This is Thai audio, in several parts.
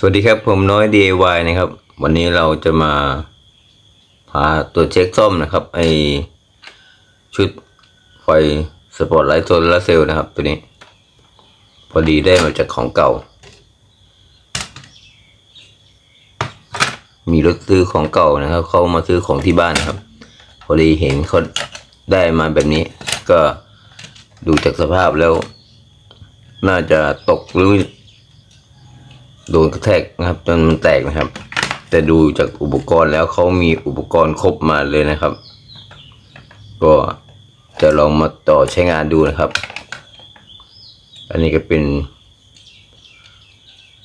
สวัสดีครับผมน้อย DIY นะครับ วันนี้เราจะมาพาตัวเช็คซ่อมนะครับไอชุดไฟสปอตไลท์โซลาร์เซลล์นะครับ ตัวนี้ พอดีได้มาจากของเก่า มีรถซื้อของเก่านะครับ เขามาซื้อของที่บ้านนะครับ พอดีเห็นเขาได้มาแบบนี้ ก็ดูจากสภาพแล้ว น่าจะตกหรือ โดนกระแทกนะครับจนมันแตกนะครับ แต่ดูจากอุปกรณ์แล้วเขามีอุปกรณ์ครบมาเลยนะครับ ก็จะลองมาต่อใช้งานดูนะครับ อันนี้ก็เป็น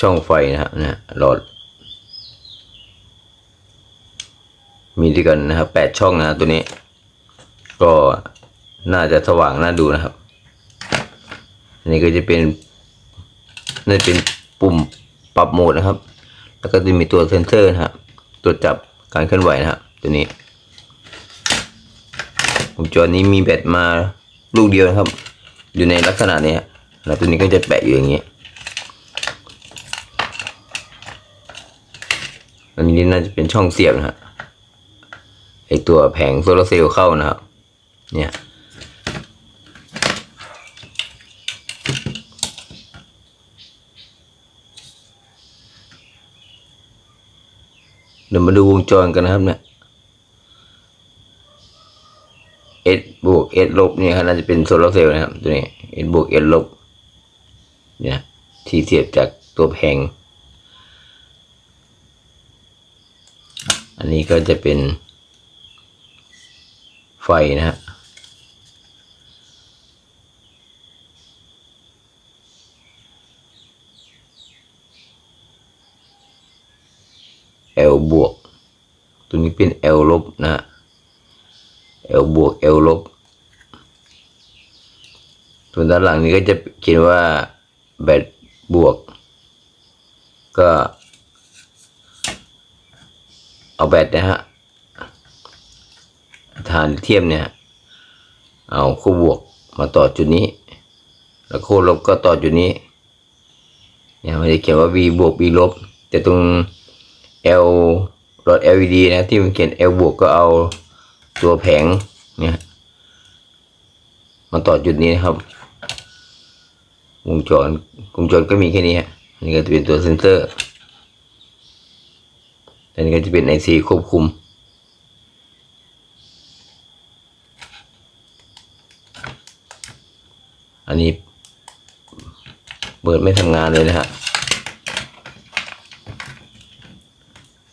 ช่องไฟนะครับนะหลอด มีด้วยกันนะครับแปดช่องนะตัวนี้ ก็น่าจะสว่างน่าดูนะครับ อันนี้ก็จะเป็นน่าเป็นปุ่ม ปรับโหมดนะครับ แล้วก็จะมีตัวเซ็นเซอร์นะครับตรวจจับการเคลื่อนไหวนะครับตัวนี้วงจรนี้มีแบตมาลูกเดียวนะครับ อยู่ในลักษณะนี้แล้วตัวนี้ก็จะแปะอยู่อย่างนี้อันนี้น่าจะเป็นช่องเสียบนะฮะไอตัวแผงโซลาร์เซลล์เข้านะครับ เนี่ย ดี๋ยวมาดูวงจรกันนะครับเนี่ย S บวก S ลบเนี่ยครับน่าจะเป็นโซลาร์เซลล์นะครับ ตัวนี้ S บวก S ลบเนี่ยที่เสียบจากตัวแผง อันนี้ก็จะเป็นไฟนะครั บวก ตัวนี้ เป็น L ลบนะ L บวก L ลบส่วนด้านหลังนี้ก็จะเขียนว่าแบตบวก ก็เอาแบตนะฮะฐานเทียมเนี่ย เอาคู่บวกมาต่อจุดนี้ แล้วคู่ลบก็ต่อจุดนี้เนี่ยมันจะเขียนว่า V บวก V ลบ แต่ตรง L หลอด LED นะที่มันเขียน L บวกก็เอาตัวแผงเนี่ยมาต่อจุดนี้นะครับ วงจรวงจรก็มีแค่นี้ฮะอันนี่ก็จะเป็นตัวเซนเซอร์อันนี้ก็จะเป็น IC ควบคุม อันนี้เปิดไม่ทำงานเลยนะฮะ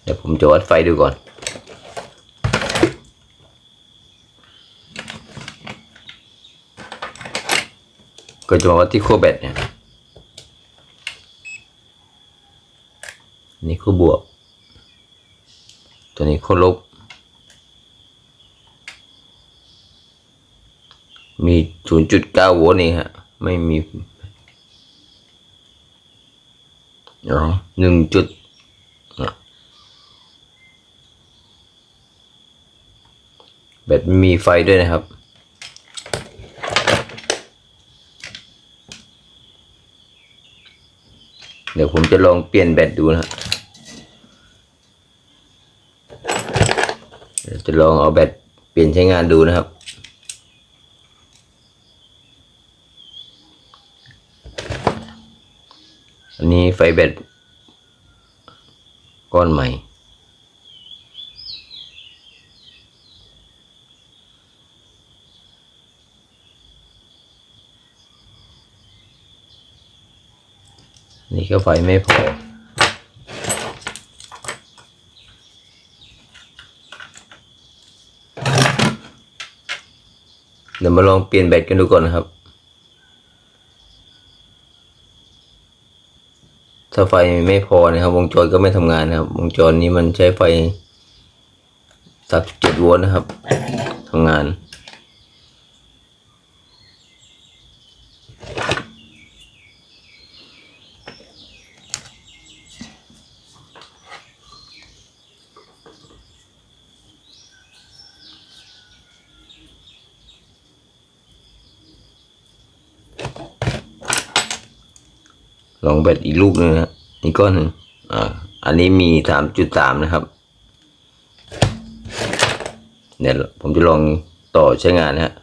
เดี๋ยวผมจะวัดไฟดูก่อนก็จะมาวัดที่ขั้วแบตเนี่ย นี่ขั้วบวก ตัวนี้ขั้วลบ มี 0.9 โวลต์เองฮะ ไม่มีอ๋อหนึ่งจุด แบตมีไฟด้วยนะครับ เดี๋ยวผมจะลองเปลี่ยนแบตดูนะเดี๋ยวจะลองเอาแบตเปลี่ยนใช้งานดูนะครับอันนี้ไฟแบตก้อนใหม่ นี่ ก็ไฟไม่พอ เดี๋ยวมาลองเปลี่ยนแบตกันดูก่อนนะครับ ถ้าไฟไม่พอนะครับ วงจรก็ไม่ทำงานนะครับ วงจรนี้มันใช้ไฟ 37 โวลต์นะครับทำงาน ลองแบตอีกลูกหนึงนะอีกก้อนหนึ่งอ่าอันนี้มีสามจุดสามนะครับเนี่ยผมจะลองต่อใช้งานนะฮะ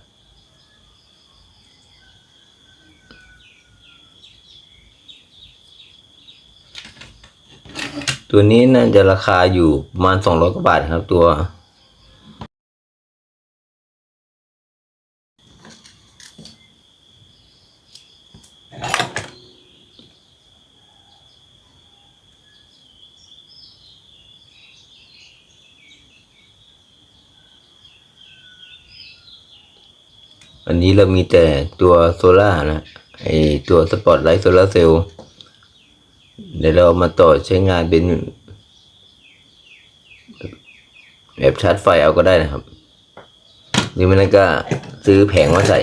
ตัวนี้น่าจะราคาอยู่ประมาณสองร้อยกว่าบาทครับตัว นี้เรามีแต่ตัวโซล่านะไอตัวสปอตไลท์โซลาร์เซลล์เดี๋ยวเรามาต่อใช้งานเป็นแบบชาร์จไฟเอาก็ได้นะครับ หรือไม่นั้นก็ซื้อแผงมาใส่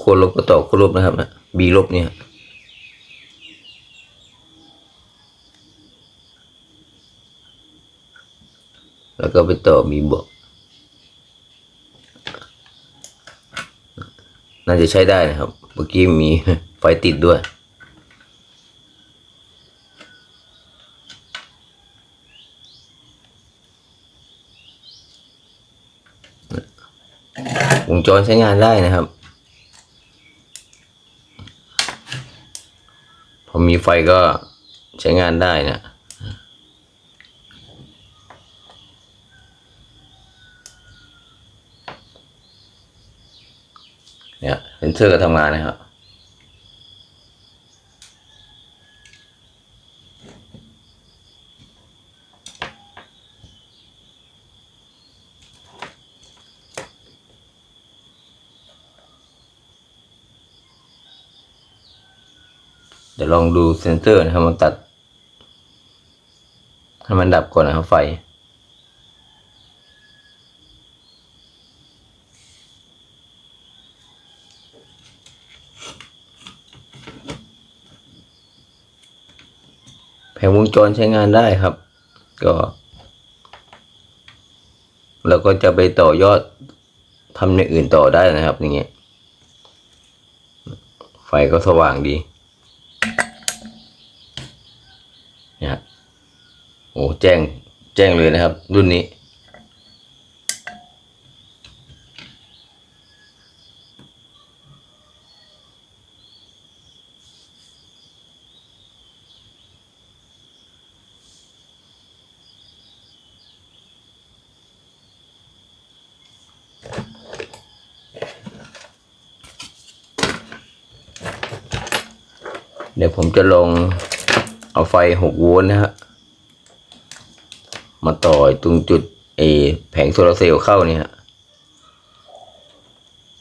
ควรลบก็ต่อครลบนะครับนะบีลบเนี่ย แล้วก็ไปต่อมีบวก น่าจะใช้ได้นะครับ เมื่อกี้มีไฟติดด้วย วงจรใช้งานได้นะครับพอมีไฟก็ใช้งานได้นะ เนี่ยเซนเซอร์ก็ทำงานนะครับเดี๋ยวลองดูเซนเซอร์นะครับมันตัด ให้มันดับก่อนนะครับไฟ แผงวง จรใช้งานได้ครับ ก็เราก็จะไปต่อยอดทำในอื่นต่อได้นะครับ อย่างเงี้ย ไฟก็สว่างดีนะโอ้แจ้งแจ้งเลยนะครับ รุ่นนี้ เดี๋ยวผมจะลงเอาไฟหกโวลต์นะฮะ มาต่อตรงจุดเอแผงโซลาร์เซลล์เข้านี่ฮะ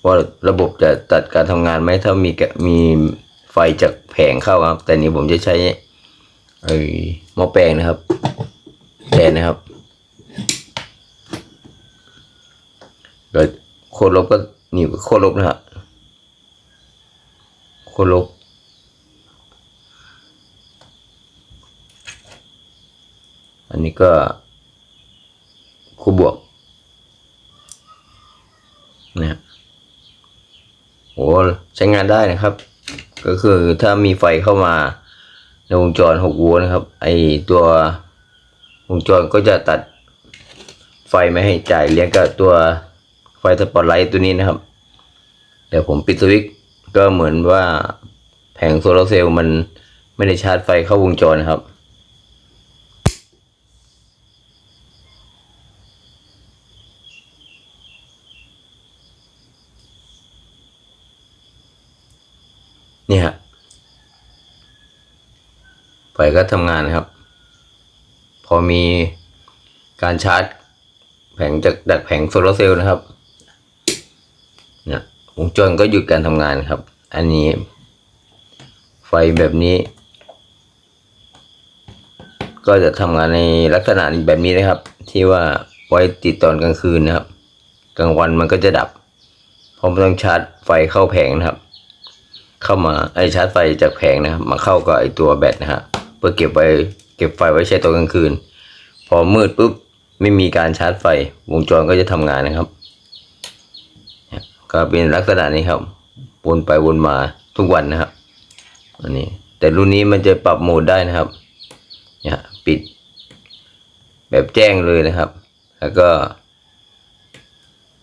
ว่าระบบจะตัดการทำงานไหมถ้ามีมีไฟจากแผงเข้าครับ แต่นี้ผมจะใช้ไอ้หม้อแปลงนะครับแทนนะครับโดยโคตรลบก็นี่โคตรลบนะฮะโคตรลบ อันนี้ก็คู่บวกนะโอ้ใช้งานได้นะครับ ก็คือถ้ามีไฟเข้ามาในวงจร6โวลต์นะครับ ไอตัววงจรก็จะตัดไฟไม่ให้จ่ายเลี้ยงกับตัวไฟสปอตไลท์ตัวนี้นะครับ เดี๋ยวผมปิดสวิตช์ก็เหมือนว่าแผงโซลาร์เซลล์มันไม่ได้ชาร์จไฟเข้าวงจรนะครับ นี่ฮะไฟก็ทำงานนะครับ พอมีการชาร์จ แผงจากดักแผงโซลาร์เซลล์นะครับเนี่ยวงจรก็หยุดการทำงานครับ อันนี้ ไฟแบบนี้ ก็จะทำงานในลักษณะแบบนี้นะครับ ที่ว่าไว้ติดตอนกลางคืนนะครับ กลางวันมันก็จะดับเพราะมันต้องชาร์จไฟเข้าแผงนะครับ เข้ามาไอชาร์จไฟจากแผงนะครับมาเข้ากับไอตัวแบตนะฮะเพื่อเก็บไว้เก็บไฟไว้ใช้ตอนกลางคืน พอมืดปุ๊บไม่มีการชาร์จไฟวงจรก็จะทำงานนะครับ ก็เป็นลักษณะนี้ครับวนไปวนมาทุกวันนะครับอันนี้แต่รุ่นนี้มันจะปรับโหมดได้นะครับเนี่ยปิด แบบแจ้งเลยนะครับ แล้วก็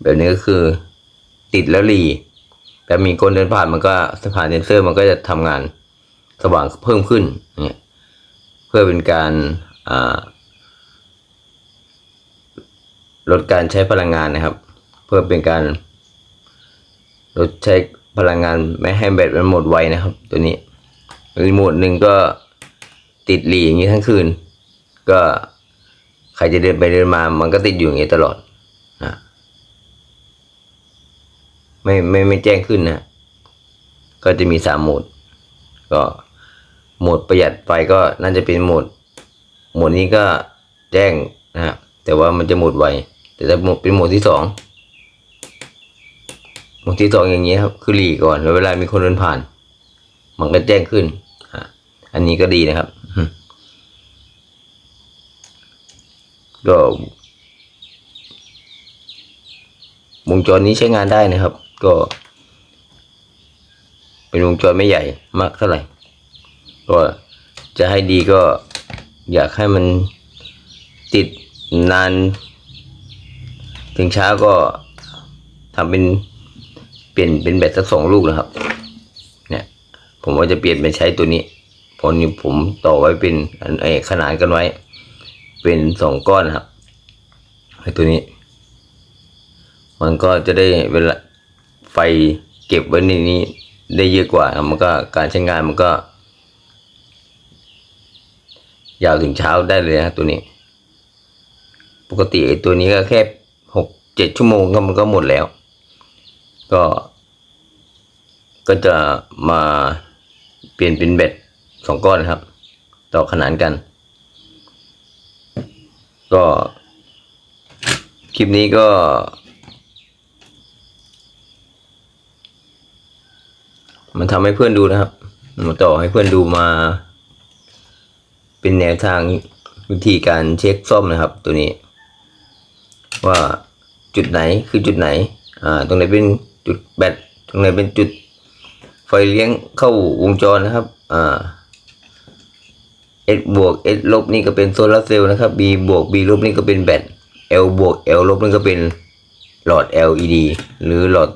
แบบนี้ก็คือติดแล้ว หลีแต่มีคนเดินผ่านมันก็สผ่านเซนเซอร์มันก็จะทำงานสว่างเพิ่มขึ้นเนี่ยเพื่อเป็นการลดการใช้พลังงานนะครับ เพื่อเป็นการลดใช้พลังงานไม่ให้แบตมันหมดไวนะครับ ตัวนี้รีโมทหนึ่งก็ติดหลีอย่างนี้ทั้งคืน ก็ใครจะเดินไปเดินมามันก็ติดอยู่อย่างนี้ตลอดนะ ไม่ไม่ไม่แจ้งขึ้นนะ ก็จะมีสามโหมด ก็โหมดประหยัดไฟก็น่าจะเป็นโหมด โหมดนี้ก็แจ้งนะครับแต่ว่ามันจะหมดไว แต่ถ้าเป็นโหมดที่สองโหมดที่สองอย่างนี้ครับคือหลีก่อนแล้วเวลามีคนเดินผ่าน มันก็แจ้งขึ้นอันนี้ก็ดีนะครับก็วงจรนี้ใช้งานได้นะครับ ก็ เป็นวงจรไม่ใหญ่มากเท่าไหร่ก็จะให้ดีก็อยากให้มันติดนาน ถึงเช้าก็ทำเป็นเปลี่ยนเป็นแบตสักสองลูกนะครับ เนี่ย ผมว่าจะเปลี่ยนเป็นใช้ตัวนี้พราะนี้ผมต่อไว้เป็นไอขนานกันไว้ เป็นสองก้อนนครับไอตัวนี้ มันก็จะได้เวลา ไฟเก็บไว้ในนี้ได้เยอะกว่าครับมันก็การใช้งานมันก็ ยาวถึงเช้าได้เลยนะตัวนี้ ปกติไอ้ตัวนี้ก็แค่หกเจ็ดชั่วโมงก็มันก็หมดแล้ว ก็ ก็จะมาเปลี่ยนเป็นแบตสองก้อนนะครับ ต่อขนานกัน ก็ คลิปนี้ก็ มันทำให้เพื่อนดูนะครับมาต่อให้เพื่อนดูมา เป็นแนวทางวิธีการเช็คซ่อมนะครับ ตัวนี้ ว่าจุดไหนคือจุดไหน อ่า ตรงไหนเป็นจุดแบตตรงไหนเป็นจุดไฟเลี้ยงเข้าวงจรนะครับ อ่า S บวก S ลบนี่ก็เป็นโซลาร์เซลล์นะครับ B บวก B ลบนี่ก็เป็นแบต L บวก L ลบนี่ก็เป็นหลอด LED หรือหลอด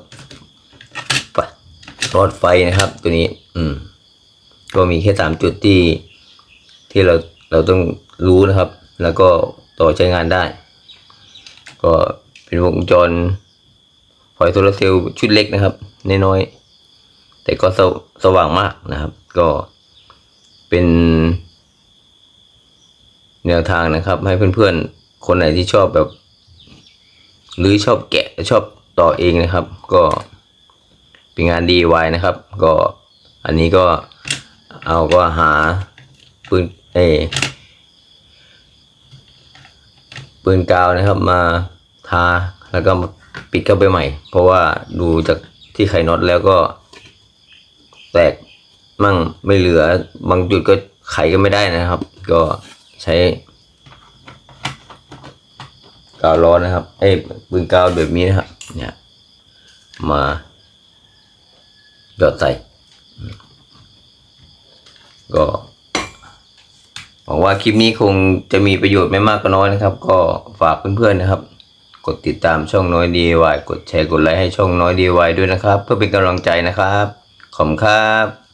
อดไฟนะครับ ตัวนี้ อืม ก็มีแค่สามจุดที่ ที่เราเราต้องรู้นะครับ แล้วก็ต่อใช้งานได้ ก็เป็นวงจรไฟโซลาเซลล์ชุดเล็กนะครับน้อยๆแต่ก็สสว่างมากนะครับ ก็เป็น แนวทางนะครับ ให้เพื่อนๆ คนไหนที่ชอบแบบ หรือชอบแกะชอบต่อเองนะครับ ก็ เป็นงาน DIY นะครับ ก็อันนี้ก็เอาก็หาปืนเอปืนกาวนะครับมาทาแล้วก็ปิดเข้าไปใหม่ เพราะว่าดูจากที่ไขน็อตแล้วก็ แตกมั่งไม่เหลือ บางจุดก็ไขก็ไม่ได้นะครับ ก็ใช้กาวร้อนนะครับ เอ้ปืนกาวแบบนี้นะครับ เนี่ย มา ยอดใส่ก็หวังว่าคลิปนี้คงจะมีประโยชน์ไม่มากก็น้อยนะครับ ก็ฝากเพื่อนๆนะครับ กดติดตามช่องน้อย DIY กดแชร์กดไลค์ให้ช่องน้อย DIY ด้วยนะครับ เพื่อเป็นกำลังใจนะครับ ขอบคุณครับ